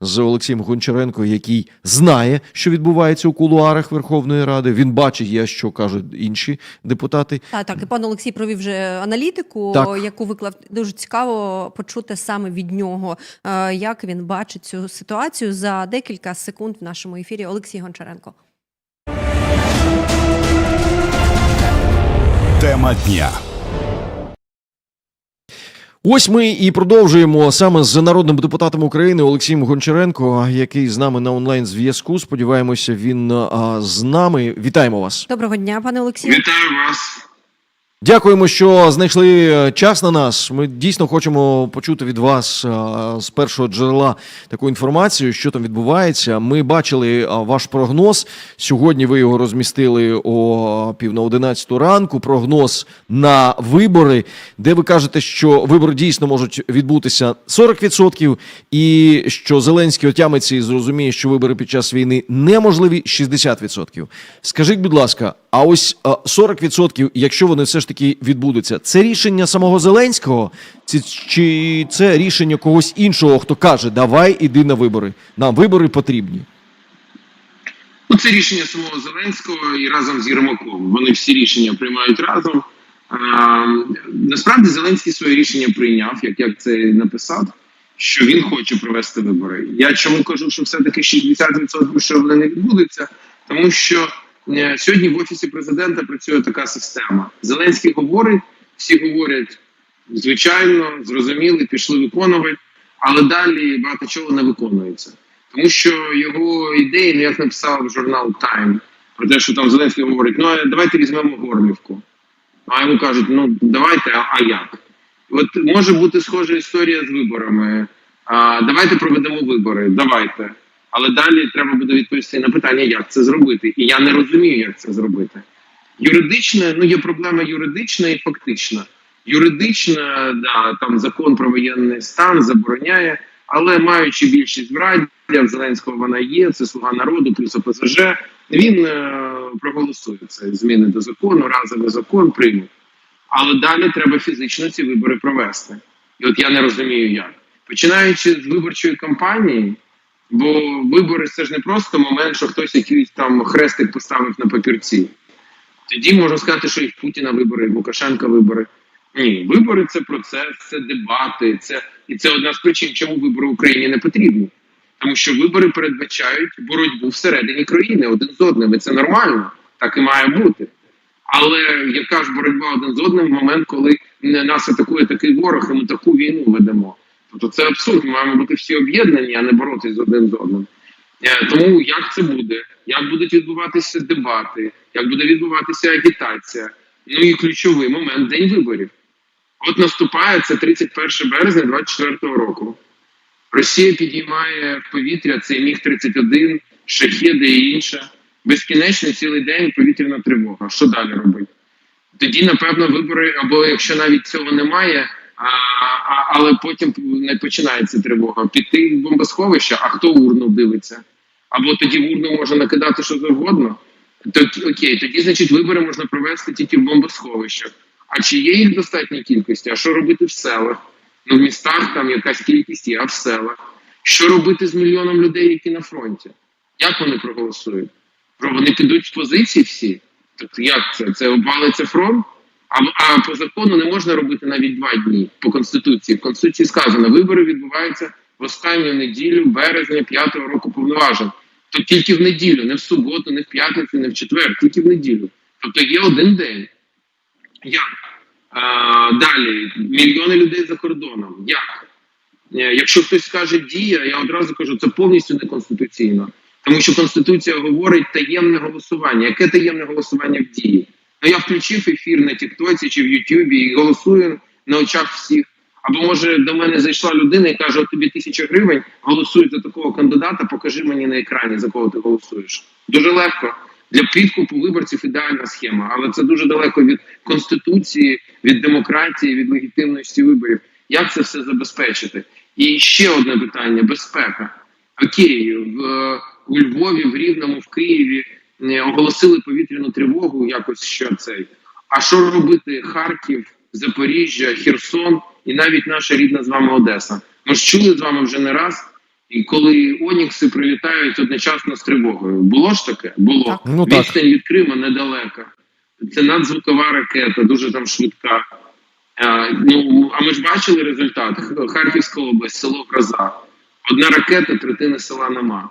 з Олексієм Гончаренко, який знає, що відбувається у кулуарах Верховної Ради. Він бачить, я що кажуть інші депутати. Так, так, і пан Олексій провів вже аналітику, Так. яку виклав дуже цікаво почути саме від нього, е, як він бачить цю ситуацію за декілька секунд в нашому ефірі. Олексій Гончаренко. Тема дня. Ось ми і продовжуємо саме з народним депутатом України Олексієм Гончаренко, який з нами на онлайн зв'язку. Сподіваємося, він а, з нами. Вітаємо вас. Доброго дня, пане Олексію. Вітаю вас. Дякуємо, що знайшли е, час на нас. Ми дійсно хочемо почути від вас е, з першого джерела таку інформацію, що там відбувається. Ми бачили е, ваш прогноз. Сьогодні ви його розмістили о пів на одинадцяту ранку. Прогноз на вибори, де ви кажете, що вибори дійсно можуть відбутися 40%, і що Зеленський отямиться і зрозуміє, що вибори під час війни неможливі 60%. Скажіть, будь ласка, а ось е, 40%, якщо вони все ж таки відбудуться, це рішення самого Зеленського, чи, це рішення когось іншого, хто каже, давай іди на вибори. Нам вибори потрібні. Ну, це рішення самого Зеленського і разом з Єрмаком. Вони всі рішення приймають разом. А, насправді Зеленський своє рішення прийняв, як я це написав, що він хоче провести вибори. Я чому кажу, що все-таки 60% що вони не відбудуться, тому що сьогодні в офісі президента працює така система. Зеленський говорить, всі говорять звичайно, зрозуміли, пішли виконувати, але далі багато чого не виконується. Тому що його ідеї, ну як написав журнал Time, про те, що там Зеленський говорить, ну давайте візьмемо Горлівку. А йому кажуть, ну давайте, а, а як? От може бути схожа історія з виборами. А, давайте проведемо вибори, давайте. Але далі треба буде відповісти на питання, як це зробити. І я не розумію, як це зробити. Юридичне, ну є проблема юридична і фактична. Юридична, да, там закон про воєнний стан забороняє, але маючи більшість в Раді, в Зеленського вона є, це слуга народу, плюс ОПЗЖ, він е, проголосує це зміни до закону, разовий закон прийме. Але далі треба фізично ці вибори провести. І от я не розумію, як. Починаючи з виборчої кампанії, бо вибори це ж не просто момент, що хтось якийсь там хрестик поставив на папірці. Тоді можна сказати, що і в Путіна вибори, і Лукашенка вибори. Ні, вибори це процес, це дебати, це і це одна з причин, чому вибори Україні не потрібні. Тому що вибори передбачають боротьбу всередині країни один з одним. І це нормально, так і має бути. Але яка ж боротьба один з одним в момент, коли нас атакує такий ворог, і ми таку війну ведемо? Тобто це абсурд. Ми маємо бути всі об'єднані, а не боротися один з одним. Е, Тому як це буде? Як будуть відбуватися дебати, як буде відбуватися агітація? Ну і ключовий момент день виборів. От наступає це 31 березня 24 року. Росія підіймає в повітря цей міг 31 шахеди і інше. Безкінечно цілий день повітряна тривога. Що далі робити? Тоді, напевно, вибори, або якщо навіть цього немає, а, а, але потім не починається тривога. Піти в бомбосховище, а хто урну дивиться? Або тоді в урну можна накидати що завгодно. То, окей, тоді, значить, вибори можна провести тільки в бомбосховищах. А чи є їх в достатній кількості? А що робити в селах? Ну, в містах там якась кількість є, а в селах. Що робити з мільйоном людей, які на фронті? Як вони проголосують? Про вони підуть з позиції всі? Тобто як це? Це обвалиться фронт? А, а по закону не можна робити навіть два дні по конституції. В конституції сказано, вибори відбуваються в останню неділю березня п'ятого року повноважень. То тільки в неділю, не в суботу, не в п'ятницю, не в четвер, тільки в неділю. Тобто є один день. Як? А, далі мільйони людей за кордоном. Як? Е, Якщо хтось скаже дія, я одразу кажу, це повністю неконституційно. Тому що Конституція говорить таємне голосування. Яке таємне голосування в дії? Ну я включив ефір на Тіктоці чи в Ютубі і голосую на очах всіх. Або може до мене зайшла людина і каже: тобі тисяча гривень, голосуй за такого кандидата, покажи мені на екрані, за кого ти голосуєш. Дуже легко. Для підкупу виборців ідеальна схема, але це дуже далеко від конституції, від демократії, від легітимності виборів. Як це все забезпечити? І ще одне питання: безпека. Окей, в, у Львові, в Рівному, в Києві оголосили повітряну тривогу. Якось що цей. А що робити Харків, Запоріжжя, Херсон і навіть наша рідна з вами Одеса? Ми ж чули з вами вже не раз І коли Онікси прилітають одночасно з тривогою. Було ж таке? Було. Так. Ну так. Відстань від Крима недалека. Це надзвукова ракета, дуже там швидка. А, ну, а ми ж бачили результат. Харківська область, село Гроза. Одна ракета, третини села нема.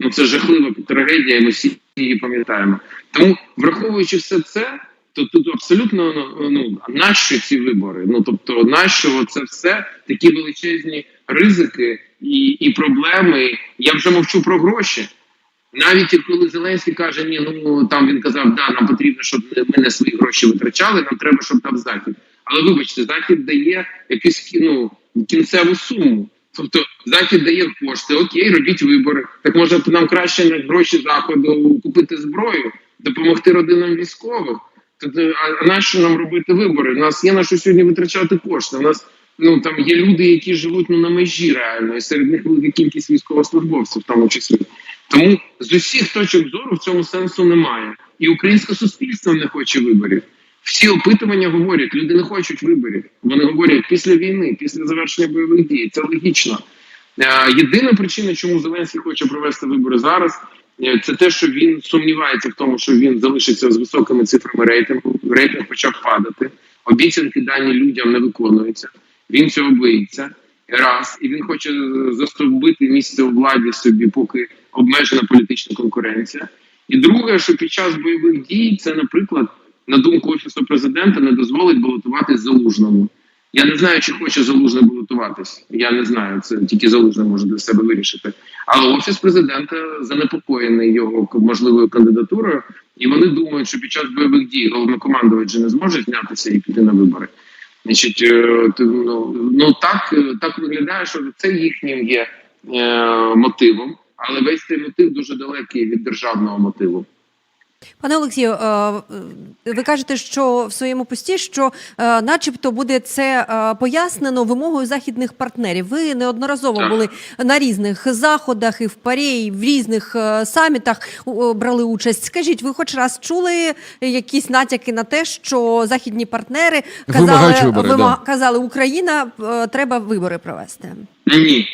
Ну це жахлива трагедія, ми всі її пам'ятаємо. Тому, враховуючи все це, то тут абсолютно ну, нащо ці вибори? Ну тобто, нащо це все такі величезні ризики і, і проблеми. Я вже мовчу про гроші. Навіть коли Зеленський каже, ні, ну там він казав, да, нам потрібно, щоб ми не свої гроші витрачали, нам треба, щоб дав захід. Але вибачте, захід дає якусь ну, кінцеву суму. Тобто захід дає кошти, окей, робіть вибори. Так може нам краще на гроші заходу купити зброю, допомогти родинам військових. Тобто, а, а нащо нам робити вибори? У нас є на що сьогодні витрачати кошти. У нас ну там є люди, які живуть ну на межі реально, і серед них велика кількість військовослужбовців, в тому числі. Тому з усіх точок зору в цьому сенсу немає. І українське суспільство не хоче виборів. Всі опитування говорять, люди не хочуть виборів. Вони говорять після війни, після завершення бойових дій. Це логічно. Е, Єдина причина, чому Зеленський хоче провести вибори зараз, е, це те, що він сумнівається в тому, що він залишиться з високими цифрами рейтингу. Рейтинг почав падати. Обіцянки дані людям не виконуються. Він цього боїться. Раз, і він хоче е, застовбити місце у владі собі, поки обмежена політична конкуренція. І друге, що під час бойових дій це, наприклад, на думку офісу президента, не дозволить балотуватись залужному. Я не знаю, чи хоче залужний балотуватись. Я не знаю, це тільки залужний може для себе вирішити. Але офіс президента занепокоєний його можливою кандидатурою, і вони думають, що під час бойових дій головнокомандувач не зможе знятися і піти на вибори. Значить, е, ну, ну так, е, так виглядає, що це їхнім є е, мотивом, але весь цей мотив дуже далекий від державного мотиву. Пане Олексію, е, ви кажете, що в своєму пості, що е, начебто буде це е, пояснено вимогою західних партнерів. Ви неодноразово Так. були на різних заходах і в парі, і в різних самітах брали участь. Скажіть, ви хоч раз чули якісь натяки на те, що західні партнери казали, вибори, да. казали Україна, треба вибори провести? Ні,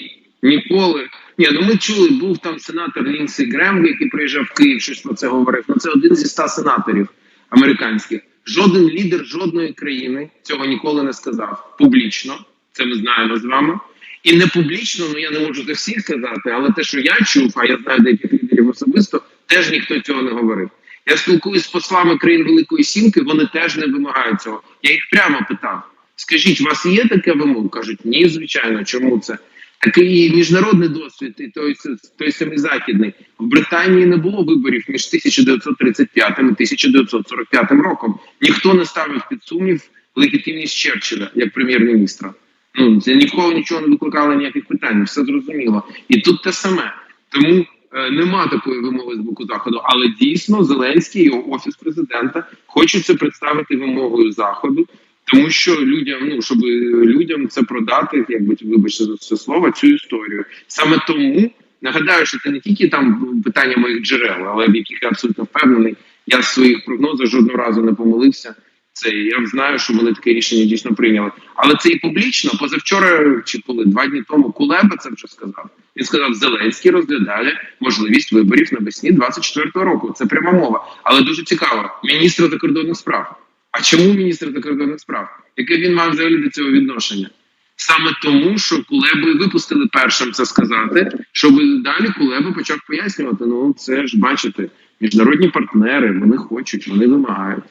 ніколи. Ні, ну ми чули, був там сенатор Лінсі Грем, який приїжджав в Київ, щось про це говорив. Ну це один зі ста сенаторів американських. Жоден лідер жодної країни цього ніколи не сказав публічно. Це ми знаємо з вами. І не публічно, ну я не можу за всіх сказати, але те, що я чув, а я знаю деяких лідерів особисто, теж ніхто цього не говорив. Я спілкуюсь з послами країн Великої Сімки, вони теж не вимагають цього. Я їх прямо питав: скажіть, у вас є таке вимога? Кажуть, ні, звичайно, чому це? Такий міжнародний досвід, і той, той самий західний. В Британії не було виборів між 1935 і 1945 роком. Ніхто не ставив під сумнів легітимність Черчилля як прем'єр-міністра. Ну це нікого нічого не викликало ніяких питань, все зрозуміло. І тут те саме. Тому е, нема такої вимоги з боку заходу. Але дійсно Зеленський і його офіс президента хочуть це представити вимогою заходу. Тому що людям, ну щоб людям це продати, якби вибачте за це слово, цю історію. Саме тому нагадаю, що це не тільки там питання моїх джерел, але в яких я абсолютно впевнений. Я в своїх прогнозах жодного разу не помилився. Це я знаю, що вони таке рішення дійсно прийняли. Але це і публічно. Позавчора чи коли два дні тому Кулеба це вже сказав. Він сказав, Зеленський розглядає можливість виборів навесні 24-го року. Це пряма мова. Але дуже цікаво, міністр закордонних справ. А чому міністр закордонних справ? Яке він мав взагалі до цього відношення? Саме тому, що Кулеби випустили першим це сказати, щоб далі Кулеба почав пояснювати. Ну це ж бачите, міжнародні партнери, вони хочуть, вони вимагають.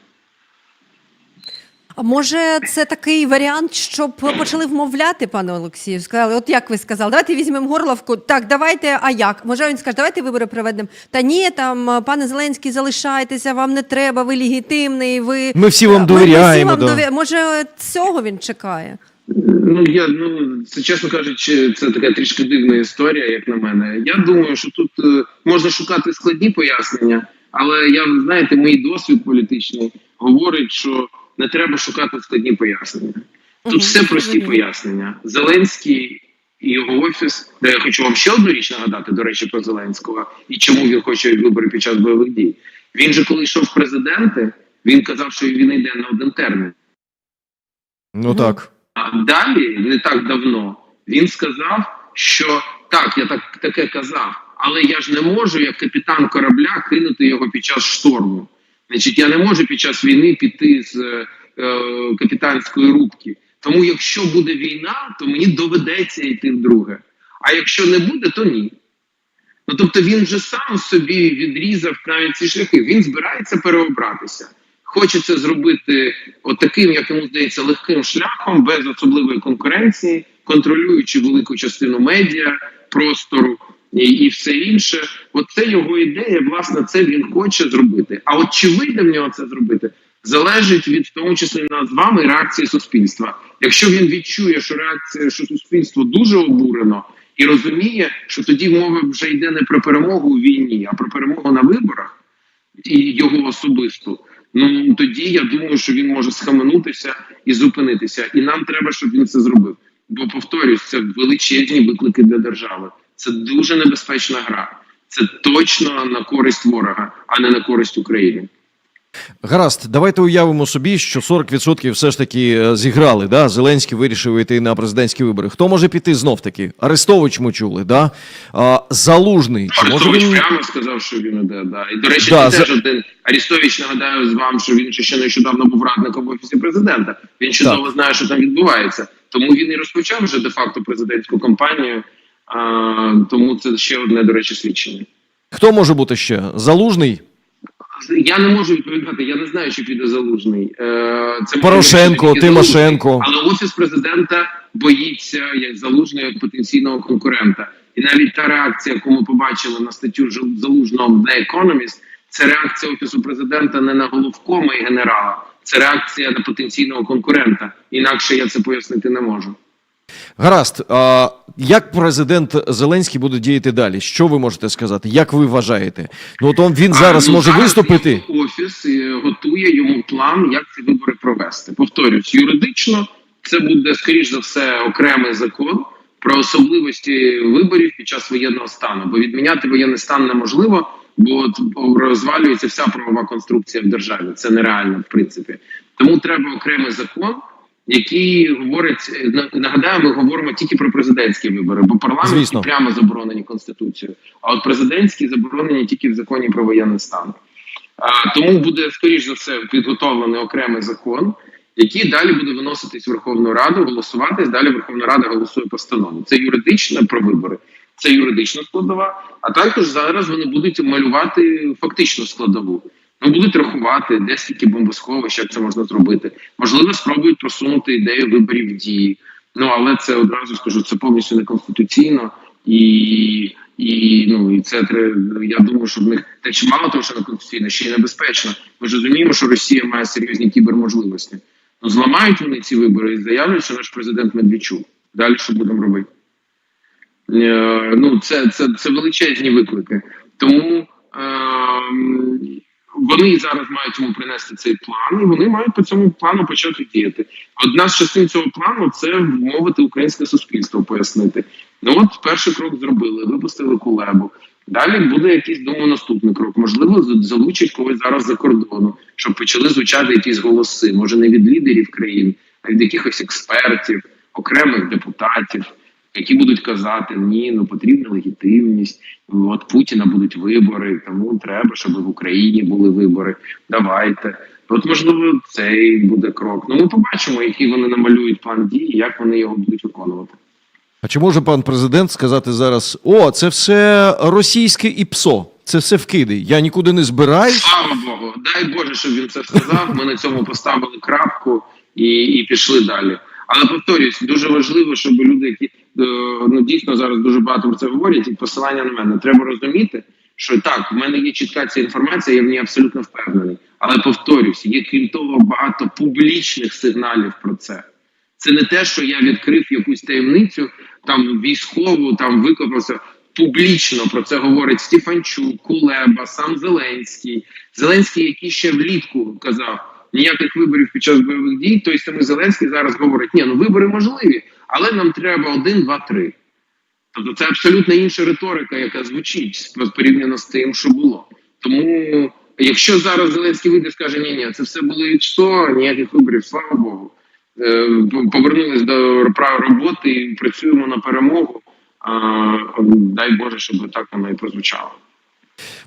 А може, це такий варіант, щоб почали вмовляти, пане Олексію? Сказали, от як ви сказали, давайте візьмемо горловку. Так, давайте, а як? Може він скаже, давайте вибори проведемо. Та ні, там пане Зеленський, залишайтеся, вам не треба, ви легітимний. Ви Ми всі вам довіряємо, Ми всі вам да. довір- Може, цього він чекає? Ну я ну це чесно кажучи, це така трішки дивна історія, як на мене. Я думаю, що тут е, можна шукати складні пояснення, але я знаєте, мій досвід політичний говорить, що не треба шукати складні пояснення. Тут все прості пояснення. Зеленський і його офіс, де я хочу вам ще одну річ нагадати, до речі, про Зеленського і чому він хоче вибори під час бойових дій. Він же, коли йшов в президенти, він казав, що він йде на один термін. Ну так. А далі, не так давно, він сказав, що так, я так таке казав, але я ж не можу, як капітан корабля, кинути його під час шторму. Значить, я не можу під час війни піти з е, е, капітанської рубки. Тому, якщо буде війна, то мені доведеться йти вдруге. А якщо не буде, то ні. Ну тобто він вже сам собі відрізав навіть ці шляхи. Він збирається переобратися. Хоче це зробити отаким, як йому здається, легким шляхом, без особливої конкуренції, контролюючи велику частину медіа, простору і, і все інше. От це його ідея. Власне, це він хоче зробити. А от чи вийде в нього це зробити, залежить від в тому числі нас з вами реакції суспільства. Якщо він відчує, що реакція, що суспільство дуже обурено і розуміє, що тоді мова вже йде не про перемогу у війні, а про перемогу на виборах і його особисту. Ну тоді я думаю, що він може схаменутися і зупинитися. І нам треба, щоб він це зробив. Бо повторюсь, це величезні виклики для держави. Це дуже небезпечна гра. Це точно на користь ворога, а не на користь України. Гаразд, давайте уявимо собі, що 40% все ж таки е, зіграли. Да? Зеленський вирішив йти на президентські вибори. Хто може піти знов таки? Арестович ми чули, да? а, Залужний. Чи може Арестович він прямо сказав, що він іде. Да. І до речі, Да, це за- теж один Арістович нагадаю з вам, що він ще нещодавно був радником в офісі президента. Він чудово знає, що там відбувається. Тому він і розпочав вже де-факто президентську кампанію. А, тому це ще одне, до речі, свідчення. хто може бути ще? Залужний? Я не можу відповідати. Я не знаю, чи піде залужний. Е, Це Порошенко, Тимошенко. Залужний. Але офіс президента боїться як залужного як потенційного конкурента. І навіть та реакція, яку ми побачили на статтю залужного в The Economist, це реакція офісу президента не на головкома і генерала, це реакція на потенційного конкурента. Інакше я це пояснити не можу. Гаразд, а як президент Зеленський буде діяти далі? Що ви можете сказати? Як ви вважаєте? Ну от він зараз А, ну, може зараз виступити. Офіс е, готує йому план, як ці вибори провести. Повторюсь, юридично це буде скоріш за все окремий закон про особливості виборів під час воєнного стану. Бо відміняти воєнний стан неможливо, бо розвалюється вся правова конструкція в державі. Це нереально, в принципі. Тому треба окремий закон. Який говорить, е, на- нагадаю, ми говоримо тільки про президентські вибори, бо парламентські Звісно. прямо заборонені конституцією, а от президентські заборонені тільки в законі про воєнний стан. А, тому буде скоріш за все підготовлений окремий закон, який далі буде виноситись в Верховну Раду, голосуватись. Далі Верховна Рада голосує постанову. Це юридична про вибори, це юридична складова. А також зараз вони будуть малювати фактичну складову. Ну, будуть рахувати, де скільки бомбосховищ, як це можна зробити. Можливо, спробують просунути ідею виборів дії. Ну але це одразу скажу, це повністю неконституційно і. І ну і це. Я думаю, що в них те чи мало того, що неконституційно, ще й небезпечно. Ми ж розуміємо, що Росія має серйозні кіберможливості. Ну зламають вони ці вибори і заявлять, що наш президент Медведчук. Далі що будемо робити? Е, ну це, це, це величезні виклики. Тому ем, вони зараз мають йому принести цей план, і вони мають по цьому плану почати діяти. Одна з частин цього плану це вмовити українське суспільство, пояснити. Ну от перший крок зробили, випустили кулебу. Далі буде якийсь думаю, наступний крок. Можливо, залучать когось зараз за кордону, щоб почали звучати якісь голоси. Може, не від лідерів країн, а від якихось експертів, окремих депутатів, які будуть казати: ні, ну потрібна легітимність. От Путіна будуть вибори, тому треба, щоб в Україні були вибори. Давайте. От можливо, цей буде крок. Ну ми побачимо, який вони намалюють план дії, як вони його будуть виконувати. А чи може пан президент сказати зараз: о, це все російське і ПСО, це все вкиди. Я нікуди не збираюсь. Слава Богу, дай Боже, щоб він це сказав. Ми на цьому поставили крапку і, і пішли далі. Але повторюсь, дуже важливо, щоб люди, які ну дійсно зараз дуже багато про це говорять, і посилання на мене треба розуміти, що так, в мене є чітка ця інформація, я в ній абсолютно впевнений. Але повторюсь, є крім того багато публічних сигналів про це. Це не те, що я відкрив якусь таємницю, там військову, там викопався. Публічно про це говорить Стефанчук, Кулеба, сам Зеленський. Зеленський, який ще влітку казав ніяких виборів під час бойових дій. Той самий Зеленський зараз говорить: ні, ну вибори можливі, але нам треба один, два, три. Тобто це абсолютно інша риторика, яка звучить порівняно з тим, що було. Тому, якщо зараз Зеленський вийде і скаже, ні, ні, це все було що, ніяких виборів, слава Богу. Е, Повернулись до роботи і працюємо на перемогу. дай Боже, щоб так воно і прозвучало.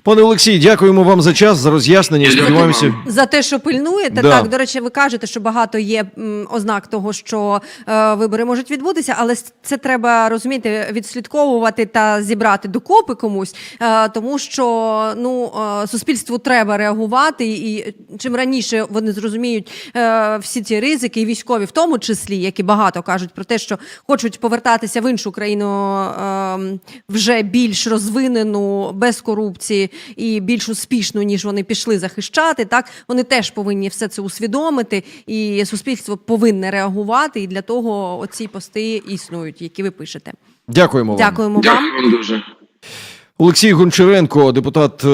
Пане Олексій, дякуємо вам за час, за роз'яснення. Сподіваємося. За те, що пильнуєте, Да. так до речі, ви кажете, що багато є ознак того, що е, вибори можуть відбутися, але це треба розуміти, відслідковувати та зібрати докопи комусь, е, тому що ну е, суспільству треба реагувати, і чим раніше вони зрозуміють е, всі ці ризики, і військові, в тому числі, які багато кажуть про те, що хочуть повертатися в іншу країну е, вже більш розвинену, без корупції і більш успішно ніж вони пішли захищати. Так вони теж повинні все це усвідомити, і суспільство повинне реагувати. І для того оці пости існують, які ви пишете. Дякуємо. Дякуємо вам. дякуємо вам дуже. Олексій Гончаренко, депутат е,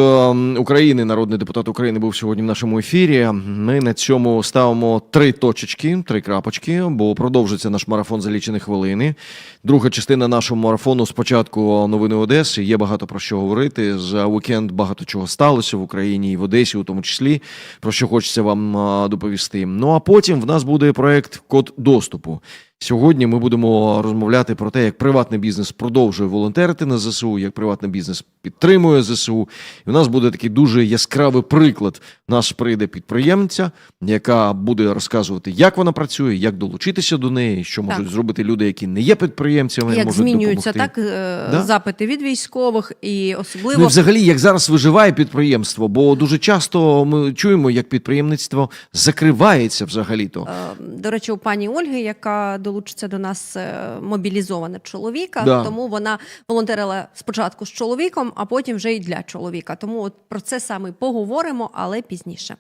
України, народний депутат України, був сьогодні в нашому ефірі. Ми на цьому ставимо три точечки, три крапочки, бо продовжиться наш марафон за лічені хвилини. Друга частина нашого марафону спочатку новини Одеси. Є багато про що говорити. За вікенд багато чого сталося в Україні і в Одесі, у тому числі, про що хочеться вам е, доповісти. Ну а потім в нас буде проект Код доступу. Сьогодні ми будемо розмовляти про те, як приватний бізнес продовжує волонтерити на ЗСУ, як приватний бізнес підтримує ЗСУ. І у нас буде такий дуже яскравий приклад. У нас прийде підприємця, яка буде розказувати, як вона працює, як долучитися до неї, що Так. можуть зробити люди, які не є підприємцями. Як можуть змінюються допомогти. так е, Да? запити від військових, і особливо Ну і взагалі, як зараз виживає підприємство, бо дуже часто ми чуємо, як підприємництво закривається взагалі-то. Е, До речі, у пані Ольги, яка долучиться до нас, е, мобілізована чоловіка, Да. тому вона волонтерила спочатку з чоловіком, а потім вже й для чоловіка. Тому от про це саме поговоримо, але пізніше.